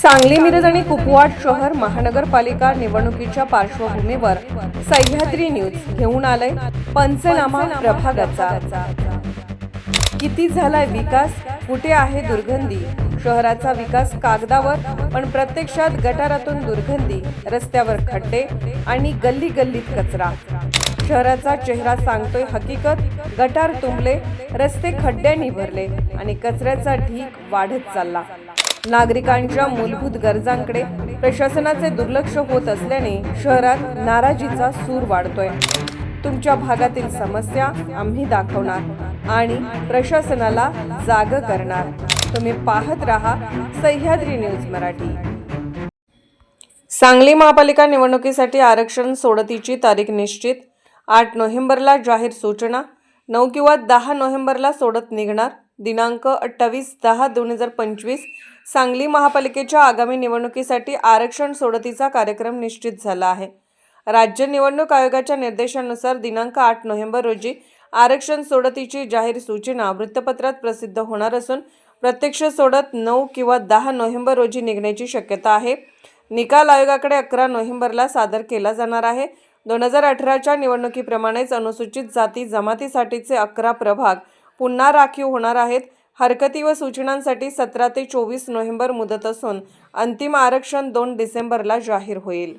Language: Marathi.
सांगली मिरज आणि कुपवाड शहर महानगरपालिका निवडणुकीच्या पार्श्वभूमीवर सह्याद्री न्यूज घेऊन आलंय पंचनामा प्रभागाचा. किती झालाय विकास? कुठे आहे दुर्गंधी? शहराचा विकास कागदावर पण प्रत्यक्षात गटारातून दुर्गंधी रस्त्यावर खड्डे आणि गल्ली गल्लीत कचरा. शहराचा चेहरा सांगतोय हकीकत गटार तुंबले रस्ते खड्ड्यांनी भरले आणि कचऱ्याचा ढीक वाढत चालला. नागरिकांच्या मूलभूत गरजांकडे प्रशासनाचे दुर्लक्ष होत असल्याने शहरात नाराजीचा सूर वाढतोय. तुमच्या भागातील समस्या आम्ही दाखवणार आणि प्रशासनाला जाग करणार. तुम्ही पाहत राहा सह्याद्री न्यूज मराठी. सांगली महापालिका निवडणुकीसाठी आरक्षण सोडतीची तारीख निश्चित. आठ नोव्हेंबरला जाहीर सूचना. नऊ किंवा दहा नोव्हेंबरला सोडत निघणार. दिनांक अठ्ठावीस दहा दोन हजार पंचवीस. सांगली महापालिकेच्या आगामी निवडणुकीसाठी आरक्षण सोडतीचा कार्यक्रम निश्चित झाला आहे. राज्य निवडणूक आयोगाच्या निर्देशानुसार दिनांक आठ नोव्हेंबर रोजी आरक्षण सोडतीची जाहीर सूचना वृत्तपत्रात प्रसिद्ध होणार असून प्रत्यक्ष सोडत नऊ किंवा दहा नोव्हेंबर रोजी निघण्याची शक्यता आहे. निकाल आयोगाकडे अकरा नोव्हेंबरला सादर केला जाणार आहे. दोन हजार अठराच्या निवडणुकीप्रमाणेच अनुसूचित जाती जमातीसाठीचे अकरा प्रभाग पुन्हा राखीव होणार आहेत. हरकती व सूचनांसाठी सतरा ते चोवीस नोव्हेंबर मुदत असून अंतिम आरक्षण दोन डिसेंबरला जाहीर होईल.